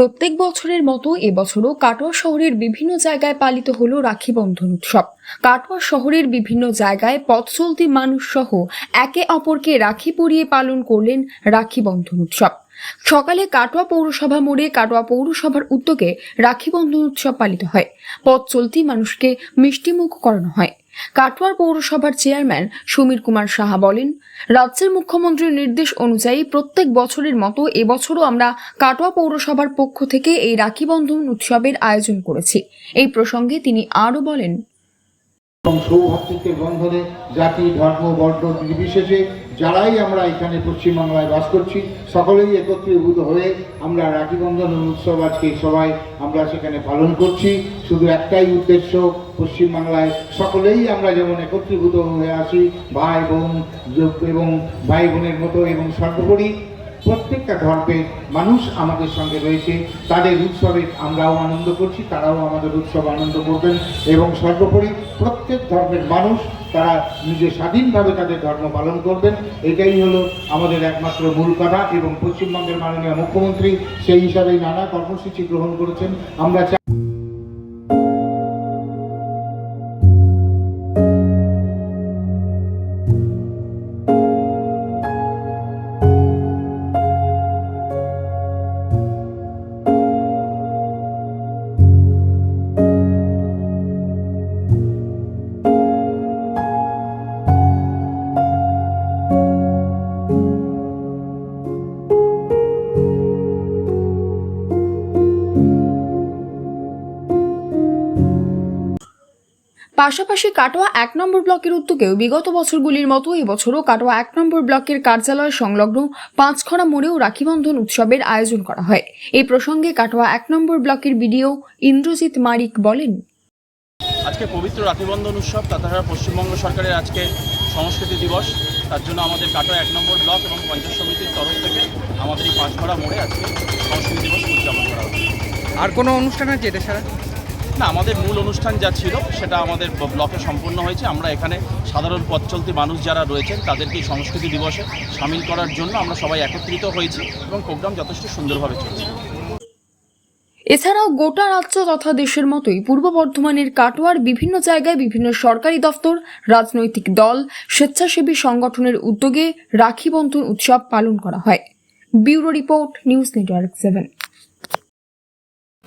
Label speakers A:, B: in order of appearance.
A: প্রত্যেক বছরের মতো এবছরও কাটোয়া শহরের বিভিন্ন জায়গায় পালিত হলো রাখি বন্ধন উৎসব। কাটোয়া শহরের বিভিন্ন জায়গায় পথ চলতি মানুষ সহ একে অপরকে রাখি পরিয়ে পালন করলেন রাখি বন্ধন উৎসব। সকালে কাটোয়া পৌরসভা মোড়ে কাটোয়া পৌরসভার উদ্যোগে রাখি বন্ধন উৎসব পালিত হয়। পথ চলতি মানুষকে মিষ্টিমুখ করানো হয়। কাটোয়ার পৌরসভার চেয়ারম্যান সমীর কুমার সাহা বলেন, রাজ্যের মুখ্যমন্ত্রীর নির্দেশ অনুযায়ী প্রত্যেক বছরের মতো এবছরও আমরা কাটোয়া পৌরসভার পক্ষ থেকে এই রাখি বন্ধন উৎসবের আয়োজন করেছি। এই প্রসঙ্গে তিনি আরও বলেন
B: এবং সৌভাতৃত্বের বন্ধনে জাতি, ধর্ম, বর্ণ নির্বিশেষে যারাই আমরা এখানে পশ্চিমবাংলায় বাস করছি, সকলেই একত্রীভূত হয়ে আমরা রাখি বন্ধন উৎসব আজকে সবাই আমরা সেখানে পালন করছি। শুধু একটাই উদ্দেশ্য, পশ্চিমবাংলায় সকলেই আমরা যেমন একত্রীভূত হয়ে আসি, ভাই বোন, এবং ভাই বোনের মতো এবং সর্বোপরি প্রত্যেকটা ধর্মের মানুষ আমাদের সঙ্গে রয়েছে। তাদের উৎসবে আমরাও আনন্দ করছি, তারাও আমাদের উৎসব আনন্দ করবেন এবং সর্বোপরি প্রত্যেক ধর্মের মানুষ তারা নিজে স্বাধীনভাবে তাদের ধর্ম পালন করবেন। এটাই হলো আমাদের একমাত্র মূল কথা এবং পশ্চিমবঙ্গের মাননীয় মুখ্যমন্ত্রী সেই হিসাবে নানা কর্মসূচি গ্রহণ করেছেন। আমরা
A: পাশাপাশি কাটোয়া এক নম্বর ব্লকের উদ্যোগেও বিগত বছরগুলির মতো এবছরও কাটোয়া এক নম্বর ব্লকের কার্যালয় সংলগ্ন পাঁচখড়া মোড়েও রাখিবন্ধন উৎসবের আয়োজন করা হয়। এই প্রসঙ্গে কাটোয়া এক নম্বর ব্লকের বিডিও ইন্দ্রজিৎ মারিক বলেন।
C: আজকে পবিত্র রাখিবন্ধন উৎসব তাছাড়া পশ্চিমবঙ্গ সরকারের আজকে সংস্কৃতি দিবস। তার জন্য আমাদের কাটোয়া এক নম্বর ব্লক এবং পঞ্চায়েত সমিতির তরফ থেকে আমাদের এই পাঁচঘড়া মোড়ে আজকে সংস্কৃতি দিবস উদযাপন করা হচ্ছে।
D: আর কোনো অনুষ্ঠান আছে এটা ছাড়া?
C: না, আমাদের মূল অনুষ্ঠান যা ছিল সেটা আমাদের ব্লকে সম্পূর্ণ হয়েছে। আমরা এখানে সাধারণ পথ চলতি মানুষ যারা রয়েছেন, তাদেরকে এই সংস্কৃতি দিবসে সামিল করার জন্য আমরা সবাই একত্রিত হয়েছি এবং প্রোগ্রাম যথেষ্ট সুন্দরভাবে চলছে।
A: এছাড়াও গোটা রাজ্য তথা দেশের মতোই পূর্ব বর্ধমানের কাটোয়ার বিভিন্ন জায়গায় বিভিন্ন সরকারি দফতর রাজনৈতিক দল, স্বেচ্ছাসেবী সংগঠনের উদ্যোগে রাখি বন্ধন উৎসব পালন করা হয়। Bureau report, news network seven.